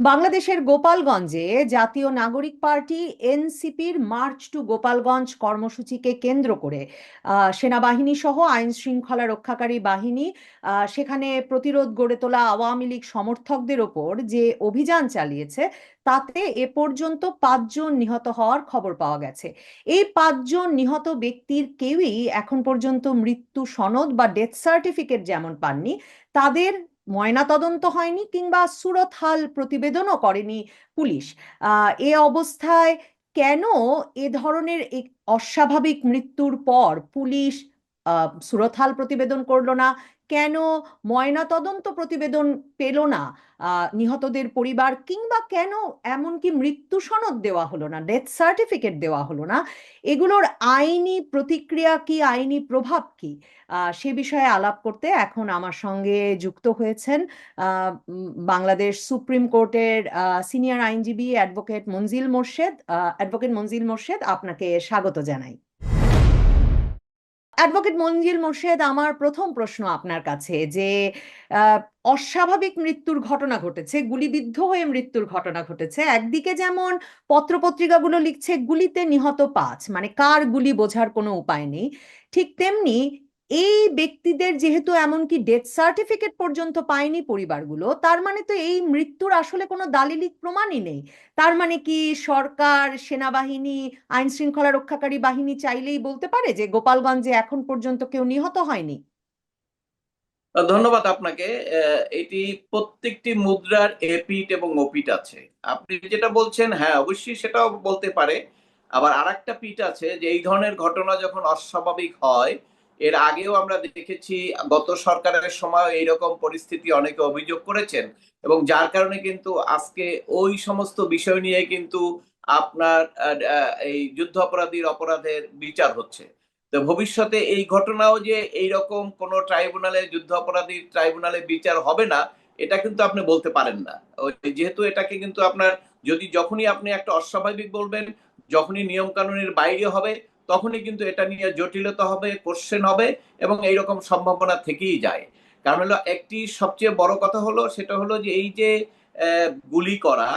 বাংলাদেশের গোপালগঞ্জে জাতীয় নাগরিক পার্টি এনসিপির মার্চ টু গোপালগঞ্জ কর্মসূচিকে কেন্দ্র করে সেনাবাহিনী সহ আইন শৃঙ্খলা রক্ষাকারী বাহিনী সেখানে প্রতিরোধ গড়ে তোলা আওয়ামী লীগ সমর্থকদের ওপর যে অভিযান চালিয়েছে, তাতে এ পর্যন্ত পাঁচজন নিহত হওয়ার খবর পাওয়া গেছে। এই পাঁচজন নিহত ব্যক্তির কেউই এখন পর্যন্ত মৃত্যু সনদ বা ডেথ সার্টিফিকেট যেমন পাননি, তাদের ময়নাতদন্ত হয়নি কিংবা সুরতহাল প্রতিবেদনও করেনি পুলিশ। এ অবস্থায় কেন এ ধরনের অস্বাভাবিক মৃত্যুর পর পুলিশ সুরতহাল প্রতিবেদন করল না? কেন ময়নাতদন্ত প্রতিবেদন পেল না? নিহতদের পরিবার কিংবা কেন এমনকি মৃত্যু সনদ দেওয়া হলো না ডেথ সার্টিফিকেট দেওয়া হলো না? এগুলোর আইনি প্রতিক্রিয়া কি, আইনি প্রভাব কি? সে বিষয়ে আলাপ করতে এখন আমার সঙ্গে যুক্ত হয়েছেন বাংলাদেশ সুপ্রিম কোর্টের সিনিয়র আইনজীবী অ্যাডভোকেট মঞ্জিল মোর্শেদ। অ্যাডভোকেট মঞ্জিল মোর্শেদ, আপনাকে স্বাগত জানাই। অ্যাডভোকেট মঞ্জিল মোর্শেদ, আমার প্রথম প্রশ্ন আপনার কাছে যে অস্বাভাবিক মৃত্যুর ঘটনা ঘটেছে, গুলিবিদ্ধ হয়ে মৃত্যুর ঘটনা ঘটেছে, একদিকে যেমন পত্রপত্রিকাগুলো লিখছে গুলিতে নিহত পাঁচ মানে কার গুলি বোঝার কোনো উপায় নেই, ঠিক তেমনি এই ব্যক্তিদের যেহেতু এমনকি ডেথ সার্টিফিকেট পর্যন্ত পায়নি পরিবারগুলো, তার মানে তো এই মৃত্যুর আসলে কোনো দালিলিক প্রমাণই নেই। তার মানে কি সরকার, সেনাবাহিনী আইন শৃঙ্খলা রক্ষাকারী বাহিনী চাইলেই বলতে পারে যে গোপালগঞ্জে এখন পর্যন্ত কেউ নিহত হয়নি? ধন্যবাদ আপনাকে। এটি প্রত্যেকটি মুদ্রার এপিট এবং ওপিট আছে। আপনি যেটা বলছেন হ্যাঁ অবশ্যই সেটাও বলতে পারে। আবার আরেকটা পিঠ আছে যে এই ধরনের ঘটনা যখন অস্বাভাবিক হয় এর আগেও আমরা দেখেছি গত সরকারের সময় এইরকম পরিস্থিতি অনেকে অভিযোগ করেছেন এবং যার কারণে কিন্তু আজকে ওই সমস্ত বিষয় নিয়ে কিন্তু আপনার এই যুদ্ধ অপরাধীর অপরাধের বিচার হচ্ছে। তো ভবিষ্যতে এই ঘটনাও যে এইরকম কোন ট্রাইব্যুনালে, যুদ্ধ অপরাধীর ট্রাইব্যুনালে বিচার হবে না, এটা কিন্তু আপনি বলতে পারেন না। যেহেতু এটাকে কিন্তু আপনার, যদি যখনই আপনি একটা অস্বাভাবিক বলবেন, যখনই নিয়ম কানুনের বাইরে হবে তখনই কিন্তু এটা নিয়ে জটিলতা হবে কোশ্চেন হবে এবং এইরকম সম্ভাবনা থেকেই যায়। কারণ হলো একটি সবচেয়ে বড় কথা হলো, সেটা হলো যে এই যে গুলি করা,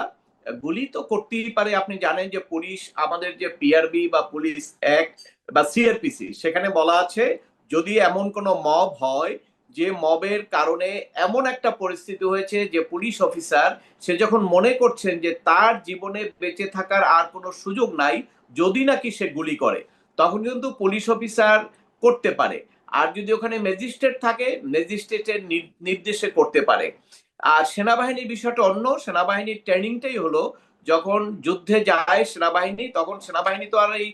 গুলি তো করতেই পারে। আপনি জানেন যে পুলিশ, আমাদের যে পিআরবি বা পুলিশ অ্যাক্ট বা সিআরপিসি সেখানে বলা আছে, যদি এমন কোনো মব হয়, যে মবের কারণে এমন একটা পরিস্থিতি হয়েছে যে পুলিশ অফিসার সে যখন মনে করছেন যে তার জীবনে বেঁচে থাকার আর কোনো সুযোগ নাই, যদি নাকি সে গুলি করে। তখন কিন্তু পুলিশ অফিসার করতে পারে। আর যদি ওখানে ম্যাজিস্ট্রেট থাকে ম্যাজিস্ট্রেটের নির- নির্দেশে করতে পারে। আর সেনাবাহিনীর বিষয়টা অন্য, সেনাবাহিনীর ট্রেনিংটাই হলো, যখন যুদ্ধে যায় সেনাবাহিনী, তখন সেনাবাহিনী তো আর এই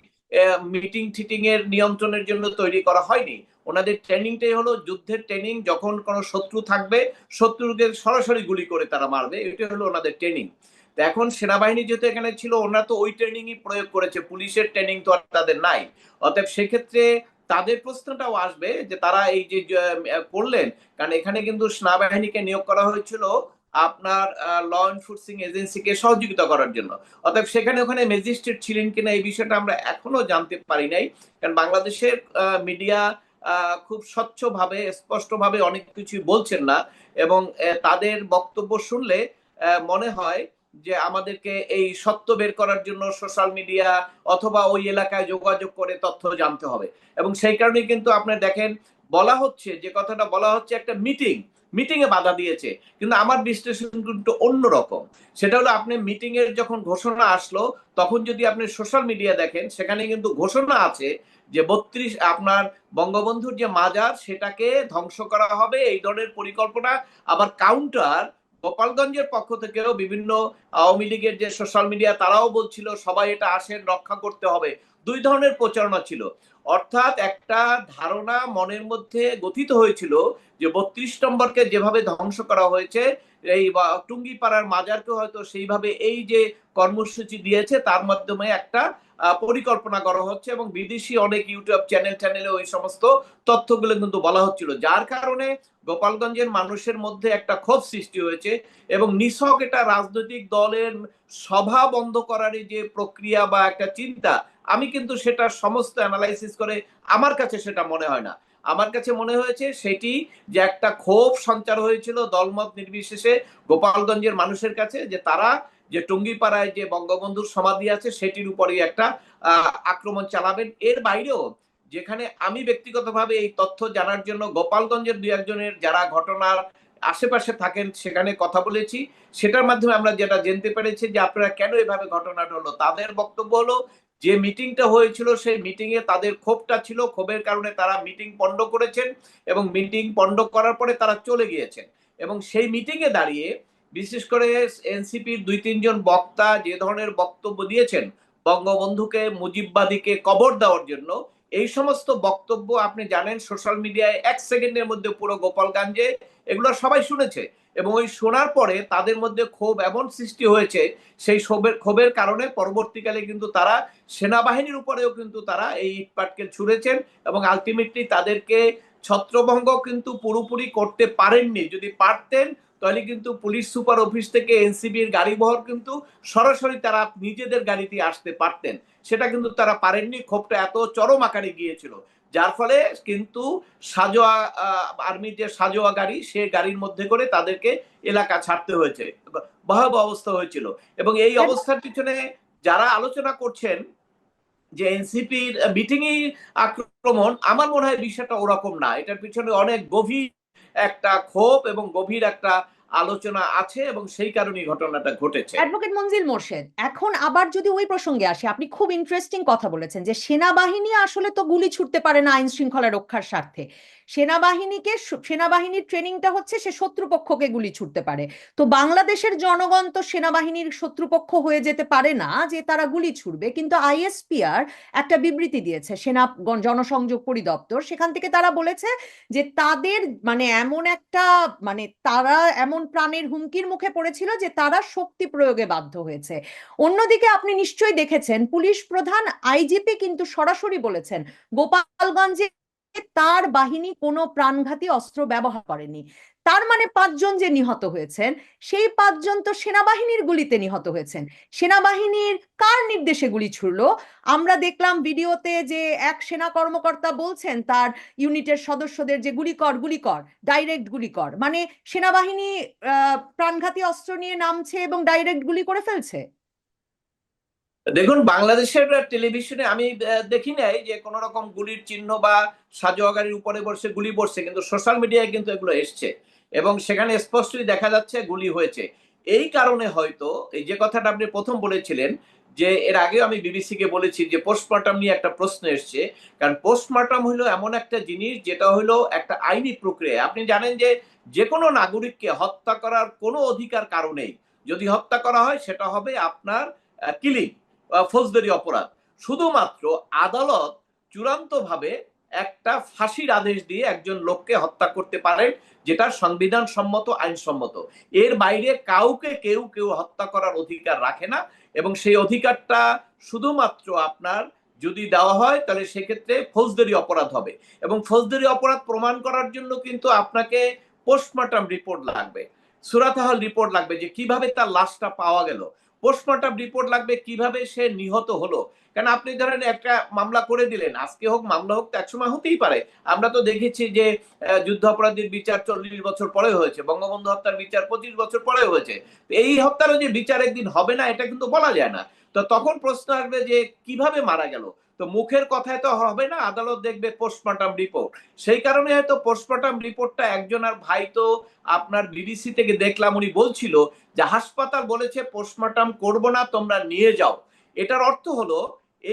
মিটিং টিটিং এর নিয়ন্ত্রণের জন্য তৈরি করা হয়নি। ওনাদের ট্রেনিংটাই হলো, যুদ্ধের ট্রেনিং যখন কোনো শত্রু থাকবে শত্রুকে সরাসরি গুলি করে তারা মারবে। এটা হলো ওনাদের ট্রেনিং এখন সেনাবাহিনী যেহেতু এখানে ছিল, ওনারা তো ওই ট্রেনিংই প্রয়োগ করেছে, পুলিশের ট্রেনিং তো তাদের নাই। অতএব সেক্ষেত্রে তাদের প্রশ্নটাও আসবে যে তারা এই যে করলেন, কারণ এখানে কিন্তু সেনাবাহিনীকে নিয়োগ করা হয়েছিল আপনার ল এনফোর্সিং এজেন্সিকে সহযোগিতা করার জন্য। অতএব সেখানে ওখানে ম্যাজিস্ট্রেট ছিলেন কিনা এই বিষয়টা আমরা এখনও জানতে পারি নাই, কারণ বাংলাদেশের মিডিয়া খুব স্বচ্ছভাবে, স্পষ্টভাবে অনেক কিছুই বলছেন না এবং তাদের বক্তব্য শুনলে মনে হয় যে আমাদেরকে এই সত্য বের করার জন্য সোশ্যাল মিডিয়া অথবা ওই এলাকায় যোগাযোগ করে তথ্য জানতে হবে। এবং সেই কারণে কিন্তু আপনার দেখেন, বলা হচ্ছে, যে কথাটা বলা হচ্ছে একটা মিটিং মিটিং এ বাধা দিয়েছে। কিন্তু আমার বিশ্লেষণ কিন্তু অন্যরকম। সেটা হলো আপনি মিটিং এর যখন ঘোষণা আসলো, তখন যদি আপনি সোশ্যাল মিডিয়া দেখেন, সেখানে কিন্তু ঘোষণা আছে যে বত্রিশ, আপনার বঙ্গবন্ধুর যে মাজার, সেটাকে ধ্বংস করা হবে, এই ধরনের পরিকল্পনা। আবার কাউন্টার গোপালগঞ্জের পক্ষ থেকেও বিভিন্ন, আওয়ামী লীগের যে সোশ্যাল মিডিয়া তারাও বলছিল সবাই এটা আসেন, রক্ষা করতে হবে। দুই ধরনের প্রচারণা ছিল। অর্থাৎ একটা ধারণা মনের মধ্যে গঠিত হয়েছিল যে বত্রিশ নম্বরকে যেভাবে ধ্বংস করা হয়েছে, এই টুঙ্গিপাড়ার মাজারকে হয়তো সেইভাবে এই যে কর্মসূচি দিয়েছে, তার মাধ্যমে একটা পরিকল্পনা করা হচ্ছে এবং বিদেশি অনেক ইউটিউব চ্যানেল চ্যানেলে ওই সমস্ত তথ্যগুলো কিন্তু বলা হচ্ছিল। যার কারণে গোপালগঞ্জের মানুষের মধ্যে একটা ক্ষোভ সৃষ্টি হয়েছে এবং নিছক এটা রাজনৈতিক দলের সভা বন্ধ করার যে প্রক্রিয়া বা একটা চিন্তা আমি কিন্তু সেটা সমস্ত অ্যানালাইসিস করে আমার কাছে সেটা মনে হয় না। আমার কাছে মনে হয়েছে সেটি যে একটা ক্ষোভ সঞ্চার হয়েছিল দলমত নির্বিশেষে গোপালগঞ্জের মানুষের কাছে যে তারা যে টুঙ্গিপাড়ায় যে বঙ্গবন্ধুর সমাধি আছে সেটির উপরেই একটা আক্রমণ চালাবেন। এর বাইরেও যেখানে আমি ব্যক্তিগতভাবে এই তথ্য জানার জন্য গোপালগঞ্জের দুই একজনের যারা ঘটনার আশেপাশে থাকেন সেখানে কথা বলেছি। সেটার মাধ্যমে আমরা যেটা জানতে পেরেছি যে আপনারা কেন এভাবে ঘটনাটা হলো? তাদের বক্তব্য হলো যে মিটিংটা হয়েছিল, সেই মিটিং এ তাদের ক্ষোভটা ছিল। ক্ষোভের কারণে তারা মিটিং পণ্ড করেছেন এবং মিটিং পণ্ড করার পরে তারা চলে গিয়েছেন। এবং সেই মিটিং এ দাঁড়িয়ে বিশেষ করে এনসিপির দুই, তিনজন বক্তা যে ধরনের বক্তব্য দিয়েছেন, বঙ্গবন্ধুকে, মুজিববাদীকে কবর দেওয়ার জন্য, এই সমস্ত বক্তব্য আপনি জানেন, সোশ্যাল মিডিয়ায় এক সেকেন্ডের মধ্যে পুরো গোপালগঞ্জে, এগুলো সবাই শুনেছে। এবং ওই শোনার পরে তাদের মধ্যে ক্ষোভ এমন সৃষ্টি হয়েছে, সেই ক্ষোভের ক্ষোভের কারণে পরবর্তীকালে কিন্তু তারা সেনাবাহিনীর উপরেও কিন্তু তারা এই ইটপাটকে ছুঁড়েছেন এবং আলটিমেটলি তাদেরকে ছত্রভঙ্গ কিন্তু পুরোপুরি করতে পারেননি। যদি পারতেন, তাহলে কিন্তু পুলিশ সুপার অফিস থেকে এনসিবির গাড়ি বহর কিন্তু সরাসরি তারা নিজেদের গাড়িতে আসতে পারতেন। সেটা কিন্তু তারা পারেননি। ক্ষোভটা এত চরম আকারে গিয়েছিল। যার ফলে কিন্তু সাজোয়া আর্মির যে সাজোয়া গাড়ি সে গাড়ির মধ্যে করে তাদেরকে এলাকা ছাড়তে হয়েছে ভয়াবহ অবস্থা হয়েছিল। এবং এই অবস্থার পিছনে যারা আলোচনা করছেন যে এনসিপির মিটিং আক্রমণ আমার মনে হয় বিষয়টা ওরকম না। এটার পিছনে অনেক গভীর একটা ক্ষোভ এবং গভীর একটা আলোচনা আছে এবং সেই কারণেই ঘটনাটা ঘটেছে। অ্যাডভোকেট মঞ্জিল মোর্শেদ, এখন আবার যদি ওই প্রসঙ্গে আসে, আপনি খুব ইন্টারেস্টিং কথা বলেছেন যে সেনাবাহিনী আসলে তো গুলি ছুটতে পারে না আইন শৃঙ্খলা রক্ষার স্বার্থে। সেনাবাহিনীকে সেনাবাহিনীর ট্রেনিংটা হচ্ছে সে শত্রুপক্ষকে গুলি ছুটতে পারে। তো বাংলাদেশের জনগণ তো সেনাবাহিনীর শত্রুপক্ষ হয়ে যেতে পারে না যে তারা গুলি ছুটবে কিন্তু আইএসপিআর একটা বিবৃতি দিয়েছে, সেনা জনসংযোগ পরিদপ্তর, সেখান থেকে তারা বলেছে যে তাদের মানে এমন একটা মানে তারা এমন প্রাণের হুমকির মুখে পড়েছিল যে তারা শক্তি প্রয়োগে বাধ্য হয়েছে। অন্যদিকে আপনি নিশ্চয়ই দেখেছেন, পুলিশ প্রধান আইজিপি কিন্তু সরাসরি বলেছেন, গোপালগঞ্জে তার বাহিনী কোনো প্রাণঘাতী অস্ত্র ব্যবহার করেনি। তার মানে পাঁচজন যে নিহত হয়েছেন, সেই পাঁচজন তো সেনাবাহিনীর গুলিতে নিহত হয়েছেন। সেনাবাহিনীর কার নির্দেশে গুলি ছুড়লো? আমরা দেখলাম ভিডিওতে যে এক সেনা কর্মকর্তা বলছেন, তার ইউনিটের সদস্যদের যে গুলি কর গুলি কর ডাইরেক্ট গুলি কর মানে সেনাবাহিনী প্রাণঘাতী অস্ত্র নিয়ে নামছে এবং ডাইরেক্ট গুলি করে ফেলছে। দেখুন, বাংলাদেশের টেলিভিশনে আমি দেখি নাই যে কোন রকম গুলির চিহ্ন বা সাজোয়া গাড়ির উপরে বসে, গুলি পড়ছে কিন্তু সোশ্যাল মিডিয়ায় কিন্তু এগুলো এসছে। এবং সেখানে স্পষ্টই দেখা যাচ্ছে গুলি হয়েছে। এই কারণে হয়তো, এই যে কথাটা আপনি প্রথম বলেছিলেন, যে এর আগেও আমি বিবিসি কে বলেছি যে পোস্টমর্টম নিয়ে একটা প্রশ্ন এসছে। কারণ পোস্টমর্টম হলো এমন একটা জিনিস, যেটা হলো একটা আইনি প্রক্রিয়া। আপনি জানেন যে যে কোনো নাগরিককে হত্যা করার কোনো অধিকার কারণেই যদি হত্যা করা হয়, সেটা হবে আপনার কিলিং ফৌজদারি অপরাধ। শুধুমাত্র আদালত চূড়ান্তভাবে একটা ফাঁসির আদেশ দিয়ে একজন লোককে হত্যা করতে পারেন, যেটা সংবিধান সম্মত আইনসম্মত। এর বাইরে কাউকে কেউ কেউ হত্যা করার অধিকার রাখে না এবং সেই অধিকারটা শুধুমাত্র আপনার যদি দেওয়া হয়, তাহলে সেক্ষেত্রে ফৌজদারি অপরাধ হবে। এবং ফৌজদারি অপরাধ প্রমাণ করার জন্য কিন্তু আপনাকে পোস্টমর্টম রিপোর্ট লাগবে। সুরাতাহাল রিপোর্ট লাগবে যে কীভাবে তার লাশটা পাওয়া গেল। পোস্টমর্টম রিপোর্ট লাগবে কীভাবে সে নিহত হলো। কারণ আপনি ধরেন একটা মামলা করে দিলেন, আজকে হোক, মামলা হোক, তো একসময় হতেই পারে। আমরা তো দেখেছি যে যুদ্ধ অপরাধীর বিচার চল্লিশ বছর পরে হয়েছে, বঙ্গবন্ধু হত্যার বিচার পঁচিশ বছর পরে হয়েছে। এই হত্যারও যে বিচার একদিন হবে না, এটা কিন্তু বলা যায় না। তো তখন প্রশ্ন আসবে যে, কীভাবে মারা গেল? তো মুখের কথায় তো হবে না, আদালত দেখবে পোস্টমর্টম রিপোর্ট। সেই কারণে হয়তো পোস্টমর্টম রিপোর্টটা একজন আর ভাই তো আপনার বিবিসি থেকে দেখলাম, উনি বলছিল যে, হাসপাতাল বলেছে, পোস্টমর্টম করব না, তোমরা নিয়ে যাও। এটার অর্থ হলো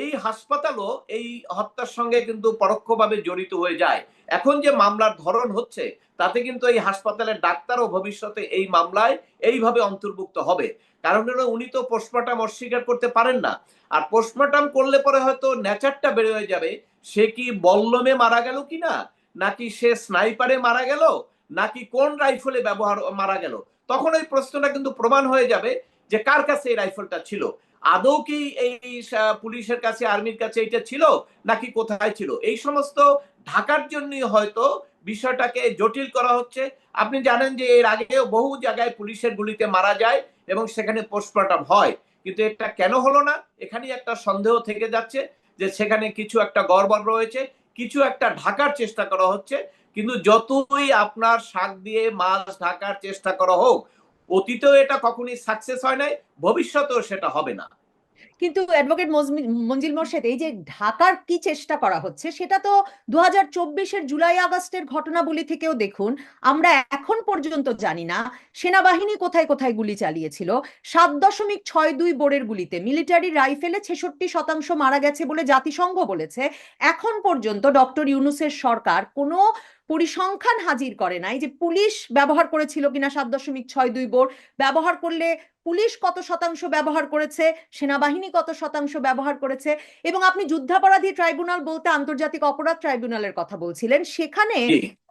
এই হাসপাতালও এই হত্যার সঙ্গে কিন্তু পরোক্ষভাবে জড়িত হয়ে যায়। এখন যে মামলার ধরন হচ্ছে, তাতে কিন্তু এই হাসপাতালের ডাক্তারও ভবিষ্যতে এই মামলায় এইভাবে অন্তর্ভুক্ত হবে। কারণ হলো উনি তো পোস্টমর্টম অস্বীকার করতে পারেন না। আর পোস্টমর্টম করলে পরে হয়তো নেচারটা বেড়ে হয়ে যাবে, সে কি বল্লমে মারা গেল কিনা নাকি সে স্নাইপারে মারা গেল? নাকি কোন রাইফেলে ব্যবহার, মারা গেল? তখন এই প্রশ্নটা কিন্তু প্রমাণ হয়ে যাবে যে কার কাছে এই রাইফেলটা ছিল। আদৌ কি এই পুলিশের কাছে, আর্মির কাছে এটা ছিল নাকি কোথায় ছিল? এই সমস্ত ঢাকার জন্যই হয়তো বিষয়টাকে জটিল করা হচ্ছে। আপনি জানেন যে এর আগেও বহু জায়গায় পুলিশের গুলিতে মারা যায় এবং সেখানে পোস্টমর্টম হয়। কিন্তু এটা কেন হলো না? এখানেই একটা সন্দেহ থেকে যাচ্ছে যে সেখানে কিছু একটা গড়বড় রয়েছে, কিছু একটা ঢাকার চেষ্টা করা হচ্ছে। কিন্তু যতই আপনার শাক দিয়ে মাছ ঢাকার চেষ্টা করা হোক অতীতেও এটা কখনই সাকসেস হয় নাই, ভবিষ্যতেও সেটা হবে না। কিন্তু অ্যাডভোকেট মঞ্জিল মোর্শেদ, এই যে ঢাকার কি চেষ্টা করা হচ্ছে, সেটা তো দু হাজার জুলাই আগস্টের ঘটনাবলী থেকেও দেখুন। আমরা এখন পর্যন্ত জানি না, সেনাবাহিনী কোথায় কোথায় গুলি চালিয়েছিল। সাত দশমিক ছয় দুই বোরের গুলিতে মিলিটারি রাইফেলে ছেষট্টি শতাংশ মারা গেছে বলে জাতিসংঘ বলেছে। এখন পর্যন্ত ডক্টর ইউনুসের সরকার কোনো পরিসংখ্যান হাজির করে নাই যে পুলিশ ব্যবহার করেছিল কিনা সাত দশমিক ছয় দুই বোর ব্যবহার করলে পুলিশ কত শতাংশ ব্যবহার করেছে সেনাবাহিনী কত শতাংশ ব্যবহার করেছে এবং আপনি যুদ্ধাপরাধী ট্রাইব্যুনাল বলতে আন্তর্জাতিক অপরাধ ট্রাইব্যুনালের কথা বলছিলেন সেখানে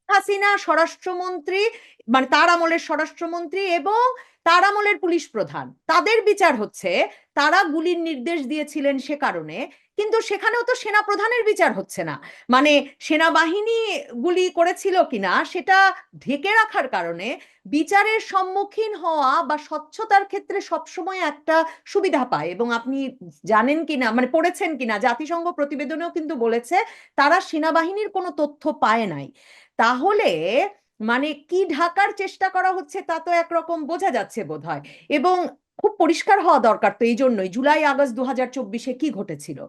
হাসিনা স্বরাষ্ট্রমন্ত্রী মানে তার আমলের স্বরাষ্ট্রমন্ত্রী এবং তার আমলের পুলিশ প্রধান। তাদের বিচার হচ্ছে তারা গুলির নির্দেশ দিয়েছিলেন সে কারণে কিন্তু সেখানেও তো সেনা প্রধানের বিচার হচ্ছে না। মানে সেনাবাহিনী গুলি করেছিল কিনা সেটা ঢেকে রাখার কারণে বিচারের সম্মুখীন হওয়া বা স্বচ্ছতার ক্ষেত্রে সবসময় একটা সুবিধা পায়। এবং আপনি জানেন কিনা মানে পড়েছেন কিনা, জাতিসংঘ প্রতিবেদনেও কিন্তু বলেছে তারা সেনাবাহিনীর কোনো তথ্য পায় নাই। তাহলে মানে কি ঢাকার চেষ্টা করা হচ্ছে তা তো একরকম বোঝা যাচ্ছে বোধহয়। এবং খুব পরিষ্কার হওয়া দরকার তো এই জন্যই। জুলাই, আগস্ট দু হাজার চব্বিশে কি ঘটেছিল?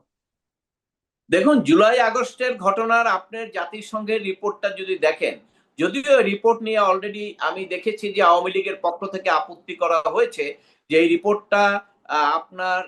দেখুন, জুলাই, আগস্টের ঘটনার আপনার জাতিসংঘের রিপোর্টটা যদি দেখেন, যদিও রিপোর্ট নিয়ে অলরেডি আমি দেখেছি যে আওয়ামী লীগের পক্ষ থেকে আপত্তি করা হয়েছে যে এই রিপোর্টটা আপনার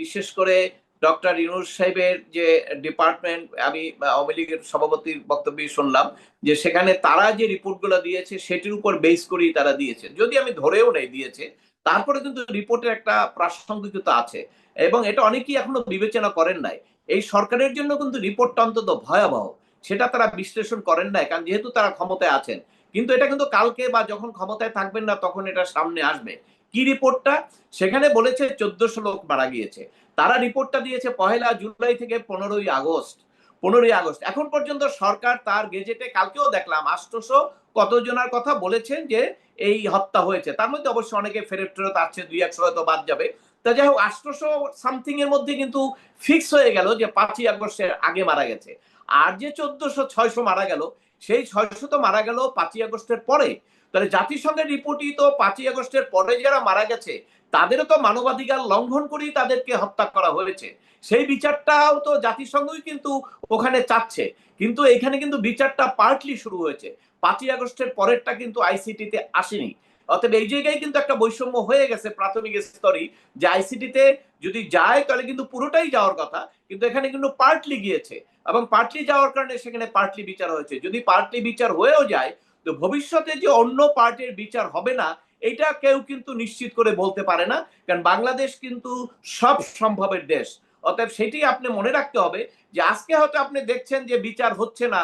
বিশেষ করে ডক্টর ইউনুস সাহেবের যে ডিপার্টমেন্ট আমি আওয়ামী লীগের সভাপতির বক্তব্য শুনলাম যে সেখানে তারা যে রিপোর্টগুলো দিয়েছে সেটির উপর বেস করেই তারা দিয়েছে। যদি আমি ধরেও নেই দিয়েছে, তারপরে কিন্তু রিপোর্টের একটা প্রাসঙ্গিকতা আছে এবং এটা অনেকেই এখনও বিবেচনা করেন নাই। এই সরকারের জন্য কিন্তু রিপোর্টটা অন্তত ভয়াবহ। সেটা তারা বিশ্লেষণ করেন না কারণ যেহেতু তারা ক্ষমতায় আছেন। কিন্তু এটা কিন্তু কালকে বা যখন ক্ষমতায় থাকবেন না, তখন এটা সামনে আসবে। কি রিপোর্টটা? সেখানে বলেছে চোদ্দশো লোক মারা গিয়েছে। তারা রিপোর্টটা দিয়েছে পহেলা জুলাই থেকে পনেরোই আগস্ট। পনেরোই আগস্ট। এখন পর্যন্ত সরকার তার গেজেটে কালকেও দেখলাম আষ্টশো কতজনের কথা বলেছেন যে এই হত্যা হয়েছে। তার মধ্যে অবশ্য অনেকে ফেরত ফেরত আসছে দুই একশো হয়তো বাদ যাবে। তা যাই হোক আষ্টশো সামথিং এর মধ্যে কিন্তু ফিক্স হয়ে গেল যে পাঁচই আগস্টের আগে মারা গেছে। আর যে চোদ্দশো ছয়শো মারা গেল, সেই ছয়শো তো মারা গেল পাঁচই আগস্টের পরে। তাহলে জাতিসংঘের রিপোর্টই তো পাঁচই আগস্টের পরে যারা মারা গেছে, তাদেরও তো মানবাধিকার লঙ্ঘন করেই তাদেরকে হত্যা করা হয়েছে। সেই বিচারটাও তো জাতিসংঘই কিন্তু ওখানে চাচ্ছে। কিন্তু এখানে কিন্তু বিচারটা পার্টলি শুরু হয়েছে। পাঁচই আগস্টের পরেরটা কিন্তু আইসিটিতে আসেনি। অতএব এই জায়গায় কিন্তু একটা বৈষম্য হয়ে গেছে প্রাথমিক স্তরই। যে আইসিটিতে যদি যায়, তাহলে কিন্তু পুরোটাই যাওয়ার কথা, কিন্তু এখানে কিন্তু পার্টলি গিয়েছে এবং পার্টলি যাওয়ার কারণে সেখানে পার্টলি বিচার হয়েছে। যদি পার্টলি বিচার হয়েও যায়, তো ভবিষ্যতে যে অন্য পার্টির বিচার হবে না, এটা কেউ কিন্তু নিশ্চিত করে বলতে পারে না, কারণ বাংলাদেশ কিন্তু সব সম্ভবের দেশ। অতএব সেটি আপনি মনে রাখতে হবে যে আজকে হয়তো আপনি দেখছেন যে বিচার হচ্ছে না,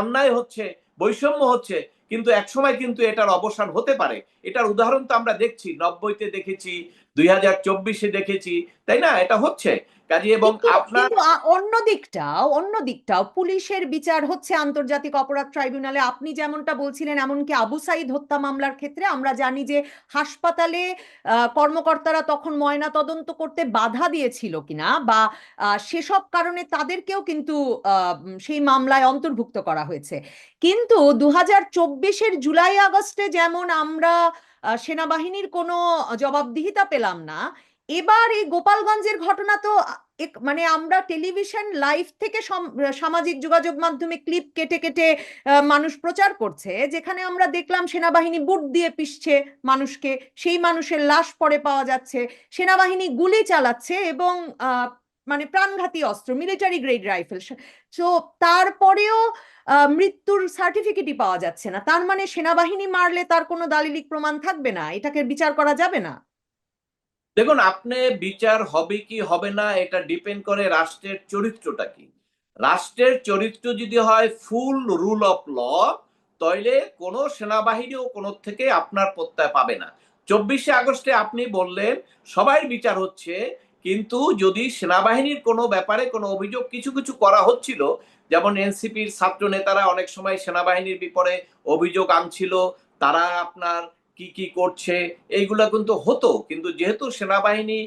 অন্যায় হচ্ছে, বৈষম্য হচ্ছে কিন্তু একসময় কিন্তু এটার অবসান হতে পারে। এটার উদাহরণ তো আমরা দেখছি, নব্বইতে দেখেছি, দুই হাজার চব্বিশে দেখেছি, তাই না? এটা হচ্ছে। কাজে এবং আপনার অন্য দিকটাও অন্য দিকটাও পুলিশের বিচার হচ্ছে আন্তর্জাতিক অপরাধ ট্রাইব্যুনালে। আপনি যেমনটা বলছিলেন এমনকি আবু সাইদ হত্যা মামলার ক্ষেত্রে আমরা জানি যে হাসপাতালে কর্মকর্তারা তখন ময়না তদন্ত করতে বাধা দিয়েছিল কিনা বা সেসব কারণে তাদেরকেও কিন্তু আহ, সেই মামলায় অন্তর্ভুক্ত করা হয়েছে। কিন্তু দু হাজার চব্বিশের জুলাই আগস্টে যেমন আমরা সেনাবাহিনীর কোনো জবাবদিহিতা পেলাম না এবার এই গোপালগঞ্জের ঘটনা তো মানে আমরা টেলিভিশন লাইভ থেকে সম- সামাজিক যোগাযোগ মাধ্যমে ক্লিপ কেটে কেটে মানুষ প্রচার করছে, যেখানে আমরা দেখলাম সেনাবাহিনী বুট দিয়ে পিষছে মানুষকে, সেই মানুষের লাশ পরে পাওয়া যাচ্ছে, সেনাবাহিনী গুলি চালাচ্ছে এবং মানে প্রাণঘাতী অস্ত্র মিলিটারি গ্রেড রাইফেল তো তারপরেও মৃত্যুর সার্টিফিকেটই পাওয়া যাচ্ছে না, তার মানে সেনাবাহিনী মারলে তার কোনো দালিলিক প্রমাণ থাকবে না, এটাকে বিচার করা যাবে না। দেখুন, আপনি বিচার হবে কি হবে না, এটা ডিপেন্ড করে রাষ্ট্রের চরিত্রটা কি। রাষ্ট্রের চরিত্র যদি হয় ফুল রুল অফ ল তাইলে কোনো সেনাবাহিনীও কোনো থেকে আপনার প্রত্যয় পাবে না। চব্বিশে আগস্টে আপনি বললেন সবাই বিচার হচ্ছে, কিন্তু যদি সেনাবাহিনীর কোনো ব্যাপারে কোনো অভিযোগ কিছু কিছু করা হচ্ছিল, যেমন এনসিপির ছাত্র নেতারা অনেক সময় সেনাবাহিনীর বিপরে অভিযোগ আনছিল, তারা আপনার কি কি করছে, এইগুলা কিন্তু হতো। কিন্তু যেহেতু সেনাবাহিনী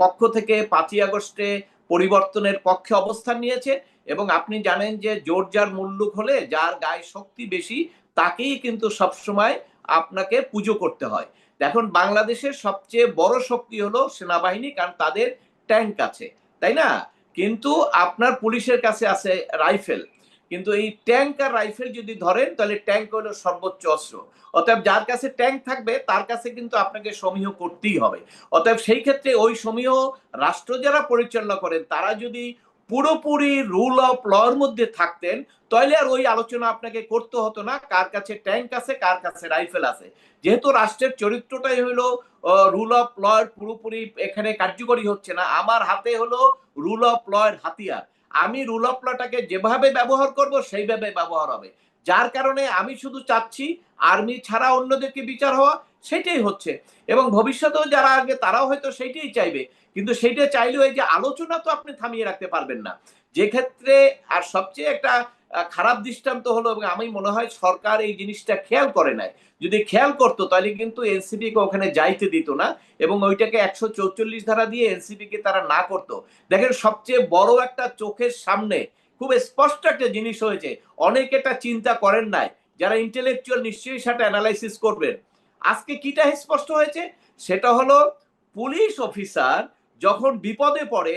পক্ষ থেকে পাঁচই আগস্টে পরিবর্তনের পক্ষে অবস্থান নিয়েছে, এবং আপনি জানেন যে জোর যার মুল্লুক হলে, যার গায়ে শক্তি বেশি, তাকেই কিন্তু সবসময় আপনাকে পুজো করতে হয়। এখন বাংলাদেশের সবচেয়ে বড় শক্তি হলো সেনাবাহিনী, কারণ তাদের ট্যাঙ্ক আছে, তাই না? কিন্তু আপনার পুলিশের কাছে আছে রাইফেল কিন্তু এই ট্যাঙ্ক আর রাইফেল যদি ধরেন, তাহলে ট্যাঙ্ক হলো সর্বোচ্চ অস্ত্র। অতএব যার কাছে ট্যাঙ্ক থাকবে, তার কাছে কিন্তু আপনাকে সমীহ করতেই হবে। অতএব সেই ক্ষেত্রে ওই সমীহ রাষ্ট্র যারা পরিচালনা করেন, তারা যদি পুরোপুরি রুল অফ লর মধ্যে থাকতেন, তাহলে আর ওই আলোচনা আপনাকে করতে হতো না, কার কাছে ট্যাঙ্ক আছে, কার কাছে রাইফেল আছে। যেহেতু রাষ্ট্রের চরিত্রটাই হলো রুল অফ লর পুরোপুরি এখানে কার্যকরী হচ্ছে না, আমার হাতে হলো রুল অফ লয়ের হাতিয়ার। আমি রুল অফ লটাকে যেভাবে ব্যবহার করব, সেইভাবে ব্যবহার হবে। যার কারণে আমি শুধু চাচ্ছি আর্মি ছাড়া অন্যদেরকে বিচার হওয়া, সেটাই হচ্ছে। এবং ভবিষ্যতেও যারা আগে, তারাও হয়তো সেইটাই চাইবে। কিন্তু সেইটা চাইলেও এই যে আলোচনা তো আপনি থামিয়ে রাখতে পারবেন না। যে ক্ষেত্রে আর সবচেয়ে একটা খারাপ দৃষ্টান্ত হলো এবং আমি মনে হয় সরকার এই জিনিসটা খেয়াল করে নাই। যদি খেয়াল করতো, তাহলে কিন্তু এনসিপি কে ওখানে যাইতে দিত না এবং ওইটাকে একশো চৌচল্লিশ ধারা দিয়ে এনসিপি কে তারা না করতো। দেখেন, সবচেয়ে বড় একটা চোখের সামনে খুব স্পষ্ট একটা জিনিস হয়েছে, অনেকে এটা চিন্তা করেন নাই। যারা ইন্টেলেকচুয়াল নিশ্চয়ই সেটা অ্যানালাইসিস করবেন। আজকে কিটা স্পষ্ট হয়েছে? সেটা হলো পুলিশ অফিসার যখন বিপদে পড়ে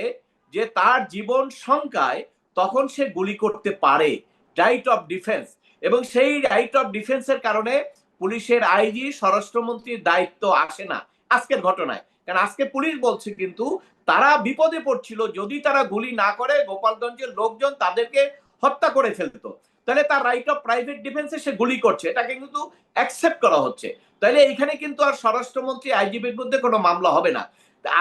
যে তার জীবন শঙ্কায় তখন সে গুলি করতে পারে। রাইট অফ ডিফেন্স এবং সেই রাইট অফ ডিফেন্সের কারণে পুলিশের আইজি, স্বরাষ্ট্রমন্ত্রীর দায়িত্ব আসে না আজকের ঘটনায়। কারণ আজকে পুলিশ বলছে কিন্তু, তারা বিপদে পড়ছিল। যদি তারা গুলি না করে, গোপালগঞ্জের লোকজন তাদেরকে হত্যা করে ফেলতো। তাহলে তার রাইট অফ প্রাইভেট ডিফেন্সে সে গুলি করছে। এটাকে কিন্তু অ্যাকসেপ্ট করা হচ্ছে। তাহলে এখানে কিন্তু আর স্বরাষ্ট্রমন্ত্রী আইজিপির মধ্যে কোনো মামলা হবে না।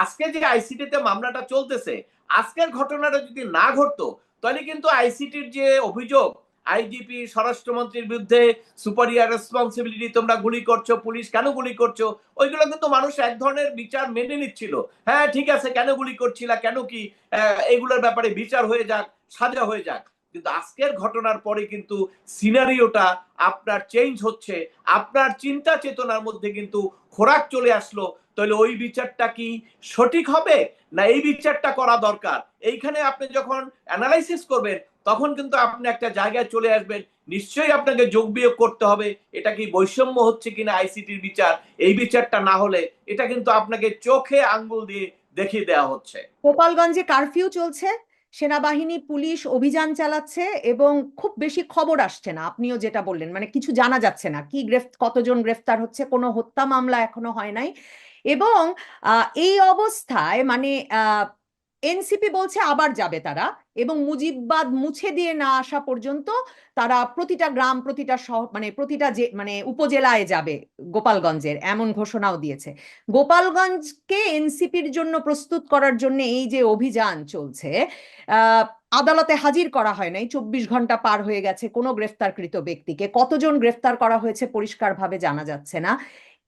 আজকে যে আইসিটিতে মামলাটা চলতেছে, আজকের ঘটনাটা যদি না ঘটতো তাহলে কিন্তু আইসিটির যে অভিযোগ আইজিপি স্বরাষ্ট্রমন্ত্রীর বিরুদ্ধে সুপারিয়ার রেসপন্সিবিলিটি তোমরা গুলি করছ, পুলিশ কেন গুলি করছ, ওইগুলো কিন্তু মানুষ এক ধরনের বিচার মেনে নিচ্ছিল। হ্যাঁ ঠিক আছে, কেন গুলি করছিলা, কেন কি এগুলোর ব্যাপারে বিচার হয়ে যাক, সাজা হয়ে যাক। কিন্তু আজকের ঘটনার পরে কিন্তু সিনারিওটা আপনার চেঞ্জ হচ্ছে, আপনার চিন্তা চেতনার মধ্যে কিন্তু খোরাক চলে আসলো তাহলে ওই বিচারটা কি সঠিক হবে না এই বিচারটা করা দরকার? এইখানে আপনি যখন অ্যানালাইসিস করবেন, তখন কিন্তু আপনি একটা জায়গায় চলে আসবেন, নিশ্চয়ই আপনাকে যোগ বিয়োগ করতে হবে। এটা কি বৈষম্য হচ্ছে কিনা আইসিটির বিচার? এই বিচারটা না হলে এটা কিন্তু আপনাকে চোখে আঙ্গুল দিয়ে দেখিয়ে দেওয়া হচ্ছে। গোপালগঞ্জে কারফিউ চলছে, সেনাবাহিনী, পুলিশ অভিযান চালাচ্ছে এবং খুব বেশি খবর আসছে না। আপনিও যেটা বললেন মানে কিছু জানা যাচ্ছে না। কি গ্রেফ, কতজন গ্রেফতার হচ্ছে, কোনো হত্যা মামলা এখনও হয় নাই। এবং এই অবস্থায় মানে এনসিপি বলছে আবার যাবে তারা এবং মুজিববাদ মুছে দিয়ে না আসা পর্যন্ত তারা প্রতিটা গ্রাম, প্রতিটা শহর মানে প্রতিটা যে মানে উপজেলায় যাবে গোপালগঞ্জের এমন ঘোষণাও দিয়েছে। গোপালগঞ্জকে এনসিপির জন্য প্রস্তুত করার জন্য এই যে অভিযান চলছে আদালতে হাজির করা হয় নাই, চব্বিশ ঘণ্টা পার হয়ে গেছে কোনো গ্রেফতারকৃত ব্যক্তিকে। কতজন গ্রেফতার করা হয়েছে পরিষ্কারভাবে জানা যাচ্ছে না।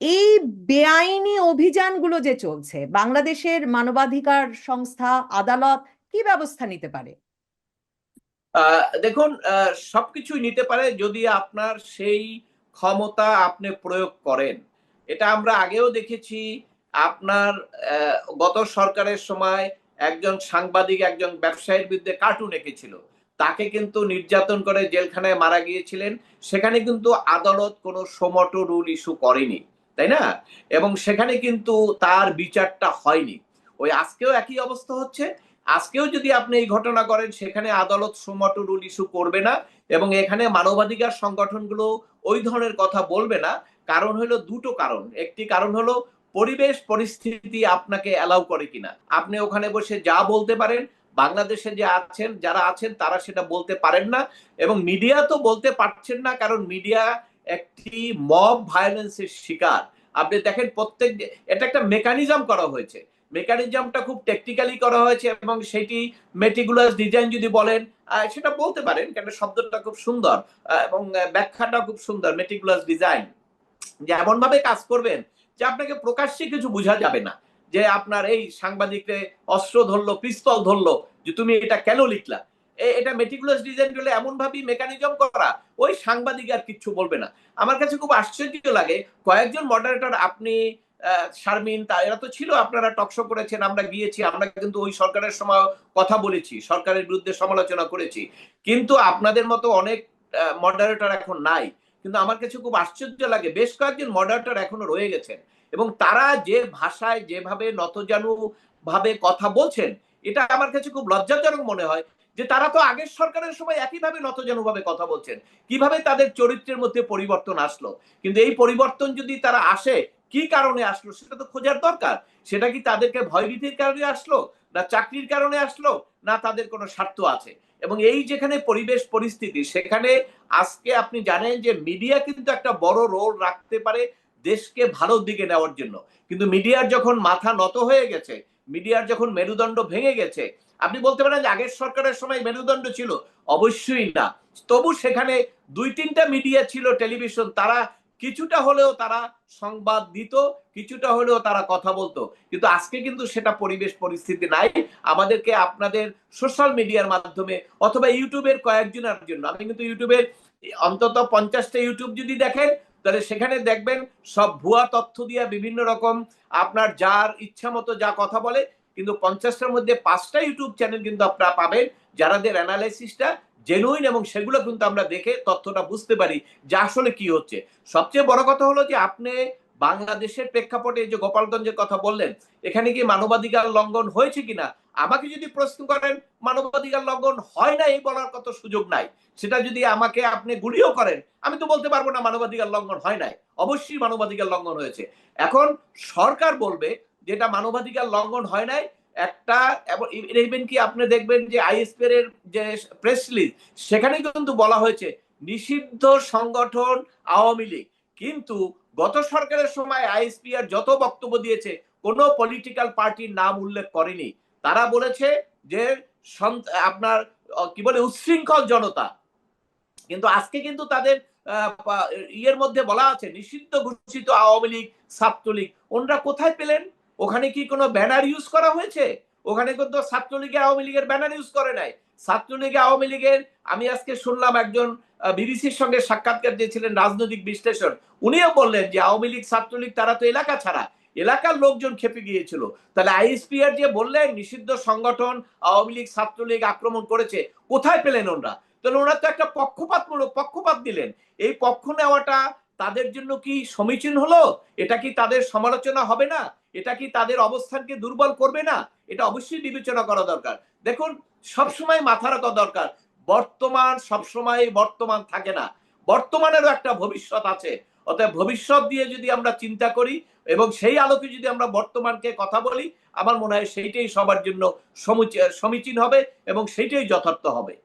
এই বেআইনি অভিযানগুলো যে চলছে, বাংলাদেশের মানবাধিকার সংস্থা, আদালত কি ব্যবস্থা নিতে পারে? দেখুন সবকিছুই নিতে পারে যদি আপনার সেই ক্ষমতা আপনি প্রয়োগ করেন। এটা আমরা আগেও দেখেছি, আপনার গত সরকারের সময় একজন সাংবাদিক, একজন ব্যবসায়ীর বিরুদ্ধে কার্টুন এঁকেছিল। তাকে কিন্তু নির্যাতন করে জেলখানায় মারা গিয়েছিলেন। সেখানে কিন্তু আদালত কোনো সমটো রুল ইস্যু করেনি। তাই না? এবং সেখানে কিন্তু তার বিচারটা হয়নি। ওই আজকেও একই অবস্থা হচ্ছে। আজকেও যদি আপনি এই ঘটনা করেন, সেখানে আদালত সুমটো রুল ইস্যু করবে না এবং এখানে মানবাধিকার সংগঠনগুলো ওই ধরনের কথা বলবে না। কারণ হলো দুটো কারণ। একটি কারণ হলো পরিবেশ পরিস্থিতি আপনাকে অ্যালাউ করে কিনা। আপনি ওখানে বসে যা বলতে পারেন, বাংলাদেশে যে আছেন, যারা আছেন, তারা সেটা বলতে পারেন না। এবং মিডিয়া তো বলতে পারছেন না, কারণ মিডিয়া একটি মব ভায়োলেন্সের শিকার। আপনি দেখেন প্রত্যেক এটা একটা মেকানিজম করা হয়েছে। মেকানিজমটা খুব টেকনিক্যালি করা হয়েছে এবং সেটি মেটিকুলাস ডিজাইন যদি বলেন সেটা বলতে পারেন কেন শব্দটা খুব সুন্দর এবং ব্যাখ্যাটা খুব সুন্দর মেটিকুলাস ডিজাইন যে এমন ভাবে কাজ করবেন যে আপনাকে প্রকাশ্যে কিছু বোঝা যাবে না। যে আপনার এই সাংবাদিকরে অস্ত্র ধরলো, পিস্তল ধরলো, যে তুমি এটা কেন লিখলা? এটা মেটিকুলাস ডিজাইন করলে এমন ভাবেই মেকানিজম করা, ওই সাংবাদিক আর কিচ্ছু বলবে না। আমার কাছে খুব আশ্চর্য লাগে, কয়েকজন মডারেটর আপনি শারমিন, তা এরা তো ছিল, আপনারা টকশো করেছেন, আমরা গিয়েছি, আমরা কিন্তু ওই সরকারের সময় কথা বলেছি, সরকারের বিরুদ্ধে সমালোচনা করেছি। কিন্তু আপনাদের মতো অনেক মডারেটর এখন নাই। কিন্তু আমার কাছে খুব আশ্চর্য লাগে, বেশ কয়েকজন মডারেটর এখনও রয়ে গেছেন, এবং তারা যে ভাষায়, যেভাবে নতজানু ভাবে কথা বলছেন, এটা আমার কাছে খুব লজ্জাজনক মনে হয় যে তারা তো আগের সরকারের সময় একইভাবে নতজানু ভাবে কথা বলছেন। কীভাবে তাদের চরিত্রের মধ্যে পরিবর্তন আসলো? কিন্তু এই পরিবর্তন যদি তারা আসে, কি কারণে আসলো সেটা তো খোঁজার দরকার। সেটা কি তাদেরকে ভয়ভীতির কারণে আসলো? না চাকরির কারণে আসলো? না তাদের কোনো স্বার্থ আছে? এবং এই যেখানে পরিবেশ পরিস্থিতি, সেখানে আজকে আপনি জানেন যে মিডিয়া কিন্তু একটা বড় রোল রাখতে পারে দেশকে ভালোর দিকে নেওয়ার জন্য। কিন্তু মিডিয়ার যখন মাথা নত হয়ে গেছে, মিডিয়ার যখন মেরুদণ্ড ভেঙে গেছে আপনি বলতে পারেন যে আগের সরকারের সময় মেরুদণ্ড ছিল। অবশ্যই না। তবু সেখানে দুই তিনটা মিডিয়া ছিল, টেলিভিশন। তারা কিছুটা হলেও তারা সংবাদ দিত, কিছুটা হলেও তারা কথা বলতো। কিন্তু আজকে কিন্তু সেটা পরিবেশ পরিস্থিতি নাই। আমাদেরকে আপনাদের সোশ্যাল মিডিয়ার মাধ্যমে অথবা ইউটিউবের কয়েকজনের জন্য। আপনি কিন্তু ইউটিউবের অন্তত পঞ্চাশটা ইউটিউব যদি দেখেন, তাহলে সেখানে দেখবেন সব ভুয়া তথ্য দিয়ে বিভিন্ন রকম আপনার যার ইচ্ছা মতো যা কথা বলে কিন্তু পঞ্চাশটার মধ্যে পাঁচটা ইউটিউব চ্যানেল কিন্তু আপনারা পাবেন, যারাদের অ্যানালাইসিসটা জেনুইন এবং সেগুলো কিন্তু আমরা দেখে তথ্যটা বুঝতে পারি যে আসলে কি হচ্ছে। সবচেয়ে বড় কথা হলো যে আপনি বাংলাদেশের প্রেক্ষাপটে যে গোপালগঞ্জের কথা বললেন, এখানে কি মানবাধিকার লঙ্ঘন হয়েছে কিনা? আমাকে যদি প্রশ্ন করেন, মানবাধিকার লঙ্ঘন হয় না এই বলার কত সুযোগ নাই। সেটা যদি আমাকে আপনি গুলিও করেন, আমি তো বলতে পারব না মানবাধিকার লঙ্ঘন হয় নাই। অবশ্যই মানবাধিকার লঙ্ঘন হয়েছে। এখন সরকার বলবে যেটা মানবাধিকার লঙ্ঘন হয় নাই, একটা ইভেন কি আপনি দেখবেন যে আইএসপি এর যে প্রেস রিলিজ সেখানে কিন্তু বলা হয়েছে, নিষিদ্ধ সংগঠন আওয়ামী লীগ। কিন্তু গত সরকারের সময় আইএসপি আর যত বক্তব্য দিয়েছে, কোনো পলিটিক্যাল পার্টির নাম উল্লেখ করেনি। তারা বলেছে যে আপনার কি বলে, উচ্ছৃঙ্খল জনতা। কিন্তু আজকে কিন্তু তাদের ইয়ের মধ্যে বলা আছে, নিষিদ্ধ ঘোষিত আওয়ামী লীগ, ছাত্রলীগ, ওনারা কোথায় পেলেন? ওখানে কি কোনো ব্যানার ইউজ করা হয়েছে? ওখানে কিন্তু ছাত্রলীগের আওয়ামী লীগের ব্যানার ইউজ করে নাই। ছাত্রলীগে আওয়ামী লীগের, আমি আজকে শুনলাম একজন বিবিসির সঙ্গে সাক্ষাৎকার দিয়েছিলেন রাজনৈতিক বিশ্লেষণ, উনিও বললেন যে আওয়ামী লীগ, ছাত্রলীগ তারা তো এলাকা ছাড়া। এলাকার লোকজন খেপে গিয়েছিল। তাহলে আইএসপিআর যে বললেন, নিষিদ্ধ সংগঠন আওয়ামী লীগ, ছাত্রলীগ আক্রমণ করেছে, কোথায় পেলেন ওনারা তাহলে ওনারা তো একটা পক্ষপাতমূলক পক্ষপাত দিলেন। এই পক্ষ নেওয়াটা তাদের জন্য কি সমীচীন হলো? এটা কি তাদের সমালোচনা হবে না? এটা কি তাদের অবস্থানকে দুর্বল করবে না? এটা অবশ্যই বিবেচনা করা দরকার। দেখুন, সবসময় মাথা রাখা দরকার। বর্তমান সবসময় বর্তমান থাকে না। বর্তমানেরও একটা ভবিষ্যৎ আছে। অতএব ভবিষ্যৎ দিয়ে যদি আমরা চিন্তা করি এবং সেই আলোকে যদি আমরা বর্তমানকে কথা বলি, আমার মনে হয় সেইটাই সবার জন্য সমুচ- সমীচীন হবে এবং সেইটাই যথার্থ হবে।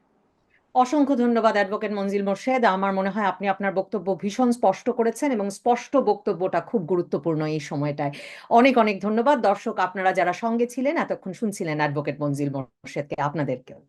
অসংখ্য ধন্যবাদ, অ্যাডভোকেট মঞ্জিল মোর্শেদ। আমার মনে হয় আপনি আপনার বক্তব্য ভীষণ স্পষ্ট করেছেন এবং স্পষ্ট বক্তব্যটা খুব গুরুত্বপূর্ণ এই সময়টায়। অনেক অনেক ধন্যবাদ। দর্শক, আপনারা যারা সঙ্গে ছিলেন, এতক্ষণ শুনছিলেন অ্যাডভোকেট মঞ্জিল মোর্শেদকে, আপনাদেরকেও।